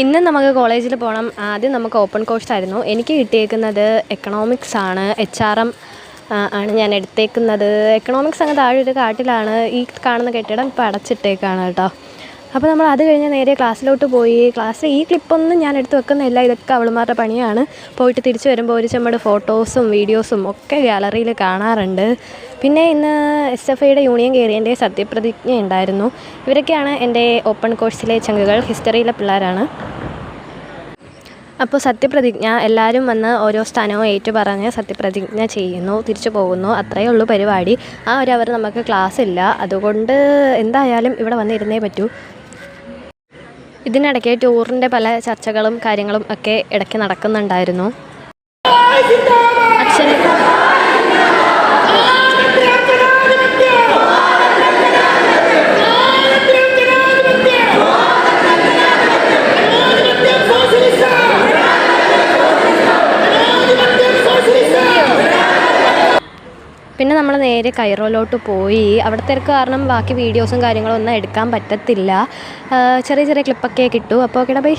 ഇന്ന് നമുക്ക് കോളേജിൽ പോകണം ആദ്യം നമുക്ക് ഓപ്പൺ കോഴ്സ് ആയിരുന്നു. എനിക്ക് കിട്ടിയേക്കുന്നത് എക്കണോമിക്സ് ആണ്. എച്ച് ആർ എം ആണ് ഞാൻ എടുത്തേക്കുന്നത്. എക്കണോമിക്സ് അങ്ങ് താഴെ ഒരു കാട്ടിലാണ്. ഈ കാണുന്ന കെട്ടിടം ഇപ്പോൾ അടച്ചിട്ടേക്കാണ് കേട്ടോ. അപ്പോൾ നമ്മൾ അത് കഴിഞ്ഞ് നേരെ ക്ലാസ്സിലോട്ട് പോയി. ക്ലാസ്സിൽ ഈ ക്ലിപ്പൊന്നും ഞാൻ എടുത്ത് വെക്കുന്നില്ല. ഇതൊക്കെ അവളുമാരുടെ പണിയാണ്. പോയിട്ട് തിരിച്ചു വരുമ്പോൾ ഒരു ചെമ്മട് ഫോട്ടോസും വീഡിയോസും ഒക്കെ ഗാലറിയിൽ കാണാറുണ്ട്. പിന്നെ ഇന്ന് എസ് എഫ് ഐയുടെ യൂണിയൻ കയറിയതിന്റെ സത്യപ്രതിജ്ഞ ഉണ്ടായിരുന്നു. ഇവരൊക്കെയാണ് എന്റെ ഓപ്പൺ കോഴ്സിലെ ചങ്കുകൾ. ഹിസ്റ്ററിയിലെ പിള്ളേരാണ്. അപ്പോൾ സത്യപ്രതിജ്ഞ എല്ലാവരും വന്ന് ഓരോ സ്ഥാനവും ഏറ്റു പറഞ്ഞ് സത്യപ്രതിജ്ഞ ചെയ്യുന്നു തിരിച്ചു പോകുന്നു. അത്രയേ ഉള്ളൂ പരിപാടി. ആ ഒരു അവർ നമുക്ക് ക്ലാസ് ഇല്ല. അതുകൊണ്ട് എന്തായാലും ഇവിടെ വന്നിരുന്നേ പറ്റൂ. ഇതിനിടയ്ക്ക് ടൂറിന്റെ പല ചർച്ചകളും കാര്യങ്ങളും ഒക്കെ ഇടയ്ക്ക് നടക്കുന്നുണ്ടായിരുന്നു. പിന്നെ നമ്മൾ നേരെ കൈറോയിലോട്ട് പോയി. അവിടെ തിരക്ക് കാരണം ബാക്കി വീഡിയോസും കാര്യങ്ങളും ഒന്നും എടുക്കാൻ പറ്റത്തില്ല. ചെറിയ ചെറിയ ക്ലിപ്പൊക്കെ കിട്ടൂ. അപ്പോൾ ഓക്കേടാ ബൈ